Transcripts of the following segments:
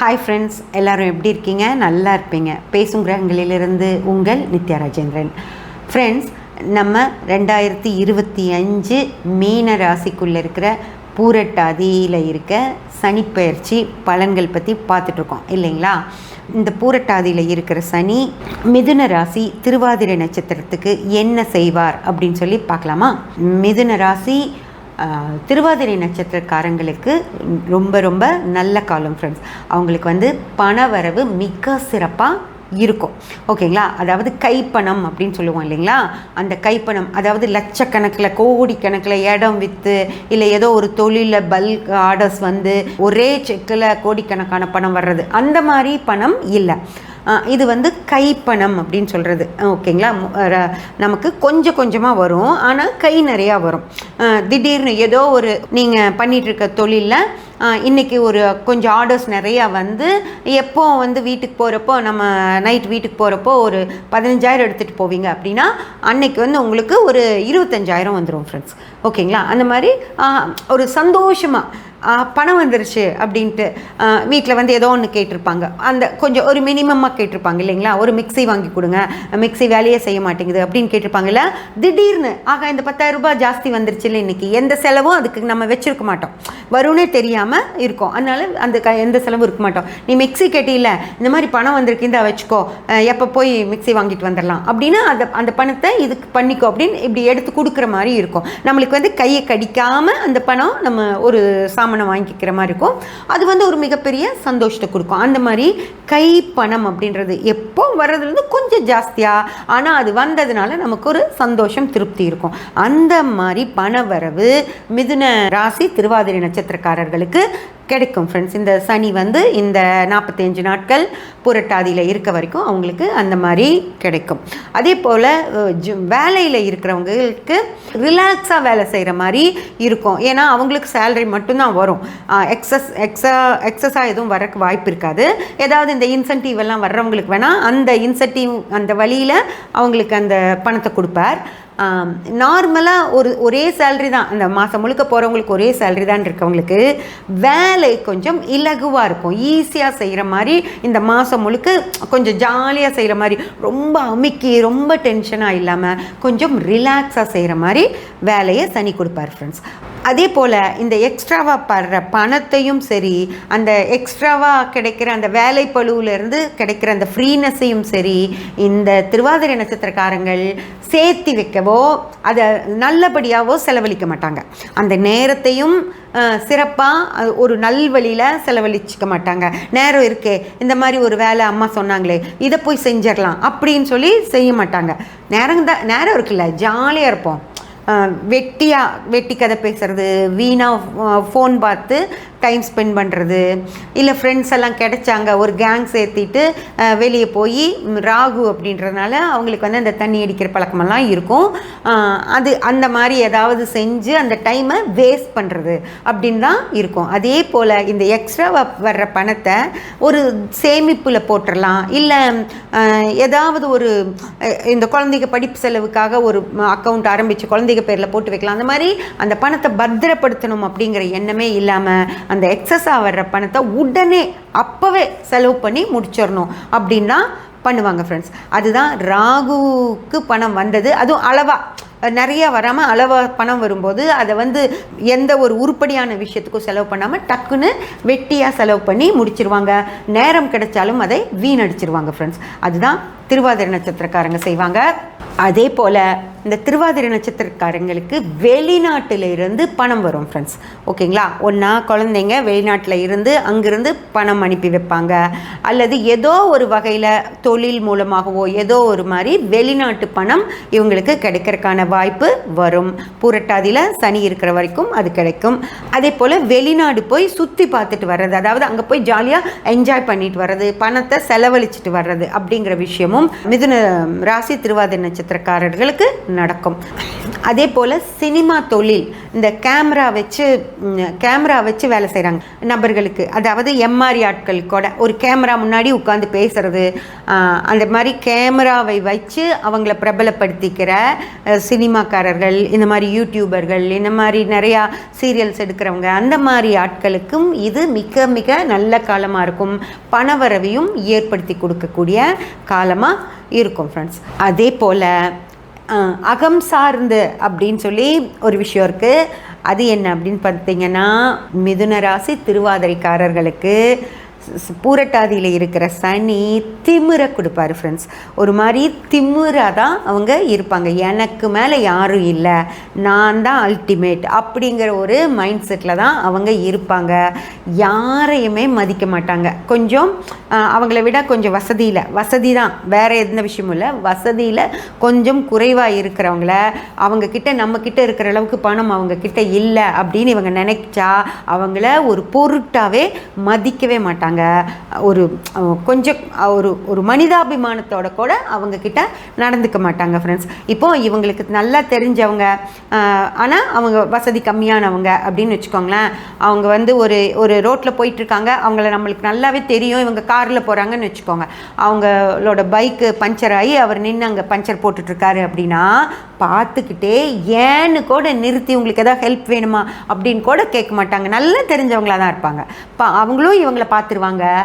Hi friends எல்லோரும் எப்படி இருக்கீங்க? நல்லா இருப்பீங்க. பேசும் கிரகங்களிலிருந்து உங்கள் நித்யா ராஜேந்திரன். ஃப்ரெண்ட்ஸ் நம்ம ரெண்டாயிரத்தி இருபத்தி அஞ்சு மீன ராசிக்குள்ளே இருக்கிற பூரட்டாதியில் இருக்க சனிப்பெயர்ச்சி பலன்கள் பற்றி பார்த்துட்ருக்கோம். இல்லைங்களா? இந்த பூரட்டாதியில் இருக்கிற சனி மிதுன ராசி திருவாதிரை நட்சத்திரத்துக்கு என்ன செய்வார் அப்படின்னு சொல்லி பார்க்கலாமா? மிதுன ராசி திருவாதிரை நட்சத்திரக்காரங்களுக்கு ரொம்ப ரொம்ப நல்ல காலம் ஃப்ரெண்ட்ஸ் அவங்களுக்கு வந்து பண வரவு மிக சிறப்பாக இருக்கும். ஓகேங்களா? அதாவது கைப்பணம் அப்படின்னு சொல்லுவோம் இல்லைங்களா? அந்த கைப்பணம் அதாவது லட்சக்கணக்கில் கோடிக்கணக்கில் இடம் விற்று இல்லை ஏதோ ஒரு தொழிலில் பல்க் ஆர்டர்ஸ் வந்து ஒரே செக்கில் கோடிக்கணக்கான பணம் வர்றது. அந்த மாதிரி பணம் இல்லை. இது வந்து கைப்பணம் அப்படின்னு சொல்கிறது ஓகேங்களா? நமக்கு கொஞ்சம் கொஞ்சமாக வரும். ஆனால் கை நிறையா வரும். திடீர்னு ஏதோ ஒரு நீங்கள் பண்ணிகிட்ருக்க தொழிலில் இன்றைக்கி ஒரு கொஞ்சம் ஆர்டர்ஸ் நிறையா வந்து எப்போ வந்து வீட்டுக்கு போகிறப்போ நம்ம நைட் வீட்டுக்கு போகிறப்போ ஒரு பதினஞ்சாயிரம் எடுத்துகிட்டு போவீங்க அப்படின்னா அன்னைக்கு வந்து உங்களுக்கு ஒரு இருபத்தஞ்சாயிரம் வந்துடும் ஃப்ரெண்ட்ஸ் ஓகேங்களா? அந்த மாதிரி ஒரு சந்தோஷமாக பணம் வந்துருச்சு அப்படின்ட்டு வீட்டில் வந்து ஏதோ ஒன்று கேட்டிருப்பாங்க. அந்த கொஞ்சம் ஒரு மினிமமாக கேட்டிருப்பாங்க இல்லைங்களா? ஒரு மிக்ஸி வாங்கி கொடுங்க மிக்ஸி வேலையே செய்ய மாட்டேங்குது அப்படின்னு கேட்டிருப்பாங்கல்ல? திடீர்னு ஆக இந்த பத்தாயிரம் ரூபாய் ஜாஸ்தி வந்துருச்சு இல்லை இன்றைக்கி எந்த செலவும் அதுக்கு நம்ம வச்சுருக்க மாட்டோம். வரும்னே தெரியாமல் இருக்கும். அதனால அந்த க எந்த செலவும் இருக்க மாட்டோம். நீ மிக்ஸி கேட்டியில் இந்த மாதிரி பணம் வந்திருக்கு இந்த வச்சுக்கோ. எப்போ போய் மிக்ஸி வாங்கிட்டு வந்துடலாம்? அப்படின்னா அந்த அந்த பணத்தை இதுக்கு பண்ணிக்கோ அப்படின்னு இப்படி எடுத்து கொடுக்குற மாதிரி இருக்கும். நம்மளுக்கு வந்து கையை கடிக்காமல் அந்த பணம் நம்ம ஒரு சாமானை வாங்கிக்கிற மாதிரி இருக்கும். அது வந்து ஒரு மிகப்பெரிய சந்தோஷத்தை கொடுக்கும். அந்த மாதிரி கை பணம் அப்படின்றது எப்போ வர்றதுலேருந்து கொஞ்சம் ஜாஸ்தியாக ஆனால் அது வந்ததுனால நமக்கு ஒரு சந்தோஷம் திருப்தி இருக்கும். அந்த மாதிரி பண வரவு மிதுன ராசி திருவாதிரை நட்சத்திரக்காரர்களுக்கு கிடைக்கும் ஃப்ரெண்ட்ஸ் இந்த சனி வந்து இந்த நாற்பத்தஞ்சு நாட்கள் புரட்டாதியில் இருக்க வரைக்கும் அவங்களுக்கு அந்த மாதிரி கிடைக்கும். அதே போல் வேலையில் இருக்கிறவங்களுக்கு ரிலாக்ஸாக வேலை செய்கிற மாதிரி இருக்கும். ஏன்னா அவங்களுக்கு சேலரி மட்டும்தான் வரும். எக்ஸஸ் எக்ஸா எக்ஸஸாக எதுவும் வரக்கு வாய்ப்பு இருக்காது. ஏதாவது இந்த இன்சென்டிவ் எல்லாம் வர்றவங்களுக்கு வேணால் அந்த இன்சென்டிவ் அந்த வழியில் அவங்களுக்கு அந்த பணத்தை கொடுப்பார். நார்மலாக ஒரு ஒரே சேல்ரி தான். அந்த மாதம் முழுக்க போகிறவங்களுக்கு ஒரே சேல்ரி தான் இருக்கவங்களுக்கு வேலை கொஞ்சம் இலகுவாக இருக்கும். ஈஸியாக செய்கிற மாதிரி இந்த மாதம் முழுக்க கொஞ்சம் ஜாலியாக செய்கிற மாதிரி ரொம்ப அமுக்கி ரொம்ப டென்ஷனாக இல்லாமல் கொஞ்சம் ரிலாக்ஸாக செய்கிற மாதிரி வேலையை சனி கொடுப்பார் ஃப்ரெண்ட்ஸ் அதே போல் இந்த எக்ஸ்ட்ராவாக படுற பணத்தையும் சரி அந்த எக்ஸ்ட்ராவாக கிடைக்கிற அந்த வேலை பழுவிலேருந்து கிடைக்கிற அந்த ஃப்ரீனஸையும் சரி இந்த திருவாதிரை நட்சத்திரக்காரங்கள் சேர்த்தி வைக்கவோ அதை நல்லபடியாகவோ செலவழிக்க மாட்டாங்க. அந்த நேரத்தையும் சிறப்பாக ஒரு நல்வழியில் செலவழிச்சிக்க மாட்டாங்க. நேரம் இருக்கே இந்த மாதிரி ஒரு வேலை அம்மா சொன்னாங்களே இதை போய் செஞ்சிடலாம் அப்படின்னு சொல்லி செய்ய மாட்டாங்க. நேரம் தான் நேரம் இருக்குல்ல ஜாலியாக இருப்போம். வெட்டியாக வெட்டி கதை பேசுறது வீணாக ஃபோன் பார்த்து டைம் ஸ்பெண்ட் பண்ணுறது இல்லை ஃப்ரெண்ட்ஸ் எல்லாம் கிடைச்சாங்க ஒரு கேங் சேர்த்திட்டு வெளியே போய் ராகு அப்படின்றதுனால அவங்களுக்கு வந்து அந்த தண்ணி அடிக்கிற பழக்கமெல்லாம் இருக்கும். அது அந்த மாதிரி ஏதாவது செஞ்சு அந்த டைமை வேஸ்ட் பண்ணுறது அப்படின்னு தான் இருக்கும். அதே போல் இந்த எக்ஸ்ட்ரா வர்ற பணத்தை ஒரு சேமிப்பில் போட்டுடலாம் இல்லை ஏதாவது ஒரு இந்த குழந்தைங்க படிப்பு செலவுக்காக ஒரு அக்கௌண்ட் ஆரம்பித்து குழந்தைங்க பேரில் போட்டு வைக்கலாம். அந்த மாதிரி அந்த பணத்தை பத்திரப்படுத்தணும் அப்படிங்கிற எண்ணமே இல்லாமல் அந்த எக்ஸஸ் ஆகிற பணத்தை உடனே அப்போவே செலவு பண்ணி முடிச்சிடணும். அப்படின்னா பண்ணுவாங்க ஃப்ரெண்ட்ஸ் அதுதான் ராகுவுக்கு பணம் வந்தது. அதுவும் அளவாக நிறைய வராமல் அளவாக பணம் வரும்போது அதை வந்து எந்த ஒரு உருப்படியான விஷயத்துக்கும் செலவு பண்ணாமல் டக்குன்னு வெட்டியாக செலவு பண்ணி முடிச்சிருவாங்க. நேரம் கிடைச்சாலும் அதை வீணடிச்சிருவாங்க ஃப்ரெண்ட்ஸ் அதுதான் திருவாதிரை நட்சத்திரக்காரங்க செய்வாங்க. அதே போல் இந்த திருவாதிரை நட்சத்திரக்காரங்களுக்கு வெளிநாட்டில் இருந்து பணம் வரும் ஃப்ரெண்ட்ஸ் ஓகேங்களா? ஒன்றா குழந்தைங்க வெளிநாட்டில் இருந்து அங்கிருந்து பணம் அனுப்பி வைப்பாங்க. அல்லது ஏதோ ஒரு வகையில் தொழில் மூலமாகவோ ஏதோ ஒரு மாதிரி வெளிநாட்டு பணம் இவங்களுக்கு கிடைக்கிறதுக்கான வாய்ப்பு வரும். பூரட்டாதியில் சனி இருக்கிற வரைக்கும் அது கிடைக்கும். அதே போல் வெளிநாடு போய் சுற்றி பார்த்துட்டு வர்றது அதாவது அங்கே போய் ஜாலியாக என்ஜாய் பண்ணிட்டு வர்றது பணத்தை செலவழிச்சிட்டு வர்றது அப்படிங்கிற விஷயமும் மிதுன ராசி திருவாதிரை நட்சத்திரக்காரர்களுக்கு நடக்கும். அதே போல் சினிமா தொழில் இந்த கேமரா வச்சு கேமரா வச்சு வேலை செய்கிறாங்க நபர்களுக்கு அதாவது எம்ஆர்இ ஆட்கள் கூட ஒரு கேமரா முன்னாடி உட்காந்து பேசுறது அந்த மாதிரி கேமராவை வச்சு அவங்கள பிரபலப்படுத்திக்கிற சினிமாக்காரர்கள் இந்த மாதிரி யூடியூபர்கள் இந்த மாதிரி நிறையா சீரியல்ஸ் எடுக்கிறவங்க அந்த மாதிரி ஆட்களுக்கும் இது மிக மிக நல்ல காலமாக இருக்கும். பணவரவையும் ஏற்படுத்தி கொடுக்கக்கூடிய காலமாக இருக்கும் ஃப்ரெண்ட்ஸ் அதே போல் அகம் சார்ந்து அப்படின்னு சொல்லி ஒரு விஷயம் இருக்குது அது என்ன அப்படின்னு பார்த்தீங்கன்னா மிதுன ராசி திருவாதிரைக்காரர்களுக்கு பூரட்டாதியில் இருக்கிற சனி திமிரை கொடுப்பாரு ஃப்ரெண்ட்ஸ் ஒரு மாதிரி திமிராக தான் அவங்க இருப்பாங்க. எனக்கு மேலே யாரும் இல்லை. நான் தான் அல்டிமேட் அப்படிங்கிற ஒரு மைண்ட் செட்டில் தான் அவங்க இருப்பாங்க. யாரையுமே மதிக்க மாட்டாங்க. கொஞ்சம் அவங்கள விட கொஞ்சம் வசதியில் வசதி தான் வேறு எந்த விஷயமும் இல்லை. வசதியில் கொஞ்சம் குறைவாக இருக்கிறவங்கள அவங்கக்கிட்ட நம்மக்கிட்ட நம்ம இருக்கிற அளவுக்கு பணம் அவங்கக்கிட்ட இல்லை அப்படின்னு இவங்க நினைச்சா அவங்கள ஒரு பொருட்டாகவே மதிக்கவே மாட்டாங்க. ஒரு கொஞ்சம் ஒரு ஒரு மனிதாபிமானத்தோட கூட அவங்க கிட்ட நடந்துக்க மாட்டாங்க ஃப்ரெண்ட்ஸ் இப்போ இவங்களுக்கு நல்லா தெரிஞ்சவங்க ஆனால் அவங்க வசதி கம்மியானவங்க அப்படின்னு வச்சுக்கோங்களேன். அவங்க வந்து ஒரு ஒரு ரோட்டில் போயிட்டுருக்காங்க. அவங்கள நம்மளுக்கு நல்லாவே தெரியும். இவங்க காரில் போகிறாங்கன்னு வச்சுக்கோங்க. அவங்களோட பைக்கு பஞ்சர் ஆகி அவர் நின்று அங்கே பஞ்சர் போட்டுட்ருக்காரு அப்படின்னா பார்த்துக்கிட்டே ஏன்னு கூட நிறுத்தி உங்களுக்கு எதாவது ஹெல்ப் வேணுமா அப்படின்னு கூட கேட்க மாட்டாங்க. நல்லா தெரிஞ்சவங்களா தான் இருப்பாங்க. இப்போ அவங்களும் இவங்களை பார்த்துருவாங்க.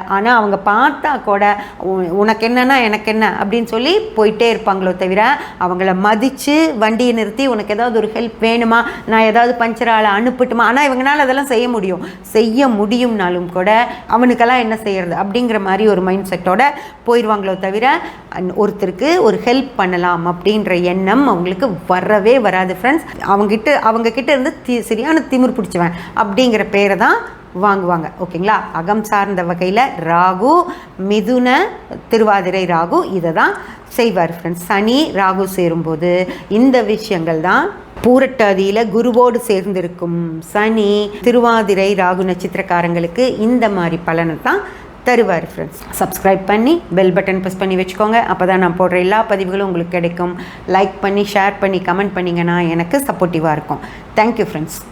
ஆனால் அவங்க பார்த்தா கூட உ- உனக்கு என்னன்னா எனக்கு என்ன அப்படின்னு சொல்லி போயிட்டே இருப்பாங்களோ தவிர அவங்கள மதித்து வண்டியை நிறுத்தி உனக்கு ஏதாவது ஒரு ஹெல்ப் வேணுமா? நான் ஏதாவது பஞ்சர் ஆளை அனுப்பட்டுமா? ஆனால் இவங்களால அதெல்லாம் செய்ய முடியும். செய்ய முடியும்னாலும் கூட அவனுக்கெல்லாம் என்ன செய்கிறது அப்படிங்கிற மாதிரி ஒரு மைண்ட் செட்டோட போயிடுவாங்களோ தவிர ஒருத்தருக்கு ஒரு ஹெல்ப் பண்ணலாம் அப்படின்ற எண்ணம் அவங்களுக்கு வரவே வராது ஃப்ரெண்ட்ஸ் அவங்ககிட்ட அவங்க கிட்ட இருந்து தி சரியான திமிர் பிடிச்சவன் அப்படிங்கிற பேரை தான் வாங்குவாங்க. ஓகேங்களா? அகம் சார்ந்த வகையில் ராகு மிதுன திருவாதிரை ராகு இதை தான் செய்வார் ஃப்ரெண்ட்ஸ் சனி ராகு சேரும்போது இந்த விஷயங்கள் தான் பூரட்டாதியில் குருவோடு சேர்ந்திருக்கும் சனி திருவாதிரை ராகு நட்சத்திரக்காரங்களுக்கு இந்த மாதிரி பலனை தான் தருவார் ஃப்ரெண்ட்ஸ் சப்ஸ்கிரைப் பண்ணி பெல் பட்டன் ப்ரெஸ் பண்ணி வச்சுக்கோங்க. அப்போ தான் நான் போடுற எல்லா பதிவுகளும் உங்களுக்கு கிடைக்கும். லைக் பண்ணி ஷேர் பண்ணி கமெண்ட் பண்ணிங்கன்னா எனக்கு சப்போர்ட்டிவாக இருக்கும். Thank you friends